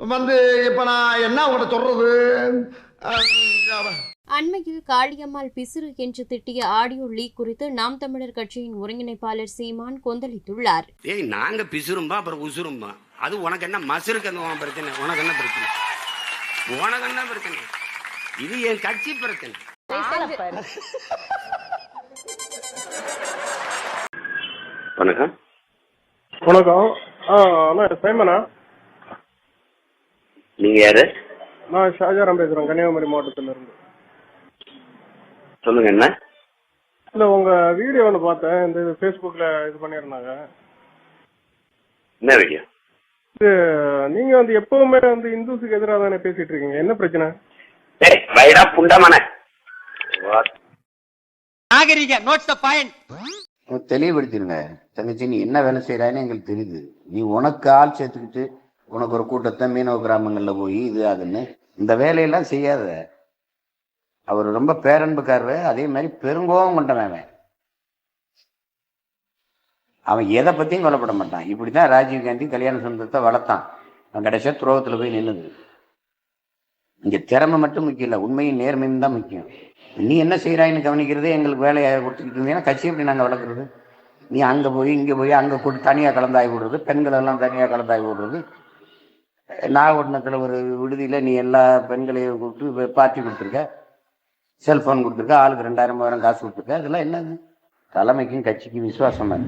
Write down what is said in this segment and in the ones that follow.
வந்து இப்போ நான் என்ன உங்கள்கிட்ட சொல்றது? ஆ, அண்மையில் காளியம்மாள் பிசிறு என்று திட்டிய ஆடியோ லீக் குறித்து நாம் தமிழர் கட்சியின் ஒருங்கிணைப்பாளர் சீமான் கொந்தளித்துள்ளார். ஏய் நாங்க பிசுரும்பா அப்புறம் உசுரும்பா அது உனக்கு என்ன மசுருக்கு அந்த பிரச்சனை. உனக்கு என்ன பிரச்சனை? உனக்கு என்ன பிரச்சனை? இது என் கட்சி பிரச்சனை. வணக்கம். வணக்கம். ஆ அண்ணா சைமனா? நீங்க யாரு? நான் ஷாஜாராம் பேசுகிறேன் கன்னியாகுமரி மாவட்டத்துல இருந்து சொல்லுங்க என்ன இல்லை உங்கள் வீடியோ ஒன்று பார்த்தேன் இந்த இது ஃபேஸ்புக்கில் இது பண்ணியிருந்தாங்க. என்ன வீடியோ இது நீங்கள் வந்து எப்பவுமே வந்து இந்துஸுக்கு எதிராக தானே பேசிட்டு இருக்கீங்க? என்ன பிரச்சனை? ஏய் வைடா புண்டமான தெளிவுபடுத்திடுங்க. தங்கச்சி நீ என்ன வேலை செய்யறான்னு எங்களுக்கு தெரியுது. நீ உனக்கு ஆள் சேர்த்துக்கிட்டு உனக்கு ஒரு கூட்டத்தை மீனவ கிராமங்களில் போய் இது அதுன்னு இந்த வேலையெல்லாம் செய்யாத. அவர் ரொம்ப பேரன்புக்காரரு. அதே மாதிரி பெருங்கோபம் கொண்டவன் அவன். அவன் எதை பத்தியும் கவலைப்பட மாட்டான். இப்படிதான் ராஜீவ் காந்தி கல்யாண சுந்தரத்தை வளர்த்தான். அவன் கடைசியா துரோகத்துல போய் நின்னுது. இங்க திறமை மட்டும் முக்கியம் இல்லை உண்மையும் நேர்மையும் தான் முக்கியம். நீ என்ன செய்யறாயின்னு கவனிக்கிறதே எங்களுக்கு வேலையை கொடுத்துக்கிட்டு இருந்தீங்கன்னா கட்சி எப்படி நாங்கள் வளர்க்குறது? நீ அங்கே போய் இங்கே போய் அங்கே கூட்டு தனியாக கலந்தாய் விடுறது பெண்கள் எல்லாம் தனியாக கலந்தாய் விடுறது நாகப்பட்டினத்தில் ஒரு விடுதியில் நீ எல்லா பெண்களையும் கூப்பிட்டு பார்ட்டி கொடுத்துருக்க செல்ஃபோன் கொடுத்துருக்க ஆளுக்கு ரெண்டாயிரம் மூவாயிரம் காசு கொடுத்துருக்க இதெல்லாம் என்னது? தலைமைக்கும் கட்சிக்கும் விசுவாசமாக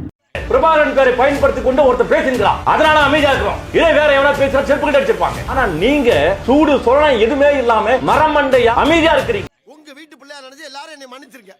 பிரபாகரன் பேரை பயன்படுத்தி கொண்டு ஒருத்தர் பேசுகிறான் அதனால அமைதியா இருக்கிறோம். இதே வேற எவனா பேசுற செருப்பு கிட்ட அடிச்சிருப்பாங்க. ஆனா நீங்க சூடு சொல்லணும் எதுவுமே இல்லாம மரமண்டையா அமைதியா இருக்கிறீங்க. உங்க வீட்டு பிள்ளையா நினைச்சு எல்லாரும் என்னை மன்னிச்சிருக்க